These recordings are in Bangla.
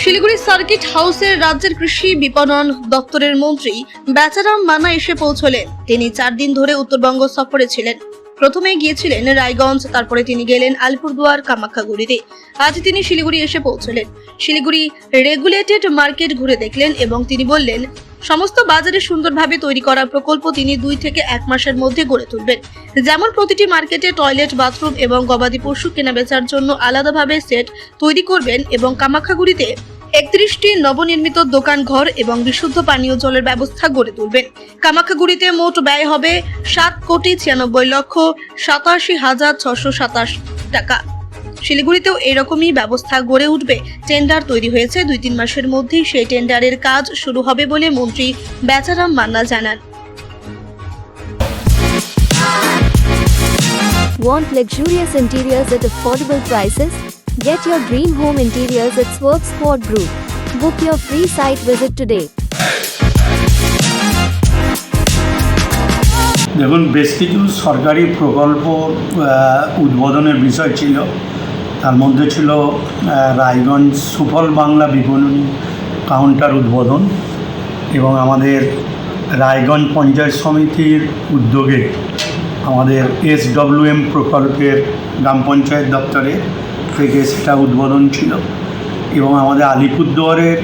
শিলিগুড়ি সার্কিট হাউসের রাজ্যের কৃষি বিপণন দপ্তরের মন্ত্রী বেচারাম মানা এসে পৌঁছলেন। তিনি চার দিন ধরে উত্তরবঙ্গ সফরে ছিলেন। প্রথমে গিয়েছিলেন রায়গঞ্জ, তারপরে তিনি গেলেন আলিপুরদুয়ার, কামাখ্যাগুড়িতে। আজ তিনি শিলিগুড়ি এসে পৌঁছলেন। শিলিগুড়ি রেগুলেটেড মার্কেট ঘুরে দেখলেন এবং তিনি বললেন সমস্ত বাজারে সুন্দরভাবে তৈরি করা প্রকল্প তিনি দুই থেকে এক মাসের মধ্যে গড়ে তুলবেন। যেমন প্রতিটি মার্কেটে টয়লেট, বাথরুম এবং গবাদি পশু কেনাবেচার জন্য আলাদাভাবে সেট তৈরি করবেন এবং কামাখ্যাগুড়িতে একত্রিশটি নবনির্মিত দোকান ঘর এবং বিশুদ্ধ পানীয় জলের ব্যবস্থা গড়ে তুলবেন। কামাখ্যাগুড়িতে মোট ব্যয় হবে সাত কোটি ছিয়ানব্বই লক্ষ সাতাশি হাজার ছশো সাতাশ টাকা। শিলিগুড়িতেও এরকমই ব্যবস্থা গড়ে উঠবে টেন্ডার তৈরি হয়েছে দুই তিন মাসের মধ্যেই সেই টেন্ডারের কাজ শুরু হবে বলে মন্ত্রী বেচারাম মান্না জানান Want luxurious interiors at affordable prices? Get your dream home interiors at Swerve Sport Group. Book your free site visit today. দেখুন বেশ কিছু সরকারি প্রকল্প উদ্বোধনের বিষয় ছিল তার মধ্যে ছিল রায়গঞ্জ সুফল বাংলা বিপণন কাউন্টার উদ্বোধন এবং আমাদের রায়গঞ্জ পঞ্চায়েত সমিতির উদ্যোগে আমাদের এসডব্লিউএম প্রকল্পের গ্রাম পঞ্চায়েত দপ্তরে থেকে সেটা উদ্বোধন ছিল এবং আমাদের আলিপুরদুয়ারের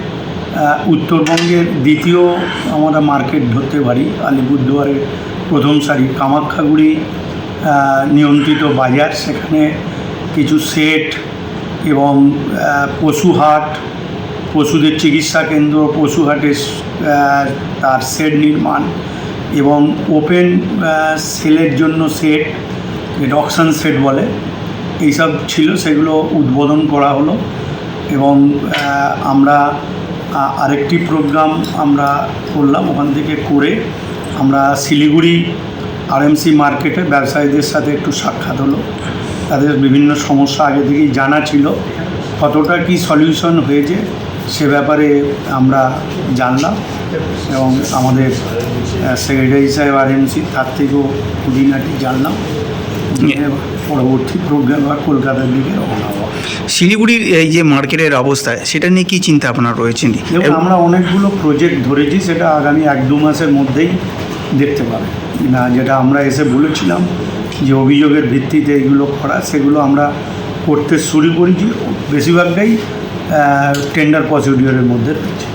উত্তরবঙ্গের দ্বিতীয় আমরা মার্কেট ধরতে পারি, আলিপুরদুয়ারের প্রথম সারি কামাখ্যাগুড়ি নিয়ন্ত্রিত বাজার সেখানে কিছু সেট এবং পশুহাট পশুদের চিকিৎসা কেন্দ্র পশুহাটের তার শেড নির্মাণ এবং ওপেন সেলের জন্য সেট যেটা অকশন সেট বলে। এইসব ছিল, সেগুলো উদ্বোধন করা হলো এবং আমরা আরেকটি প্রোগ্রাম আমরা করলাম ওখান থেকে করে আমরা শিলিগুড়ি আরএমসি মার্কেটে ব্যবসায়ীদের সাথে একটু সাক্ষাৎ হলো। তাদের বিভিন্ন সমস্যা আগে থেকেই জানা ছিল। কতটা কি সলিউশন হয়েছে সে ব্যাপারে আমরা জানলাম এবং আমাদের সেক্রেটারি সাহেব আরএমসি তার থেকেও খুঁটিনাটি জানলাম। পরবর্তী প্রোগ্রাম বা কলকাতার দিকে রওনা হওয়া। শিলিগুড়ির এই যে মার্কেটের অবস্থা সেটা নিয়ে কী চিন্তা আপনার রয়েছে? আমরা অনেকগুলো প্রজেক্ট ধরেছি সেটা আগামী এক দু মাসের মধ্যেই দেখতে পাবে না যেটা আমরা এসে বলেছিলাম যে অভিযোগের ভিত্তিতে এগুলো করা, সেগুলো আমরা করতে শুরু করেছি। বেশিরভাগটাই টেন্ডার প্রসিডিওরের মধ্যে রয়েছে।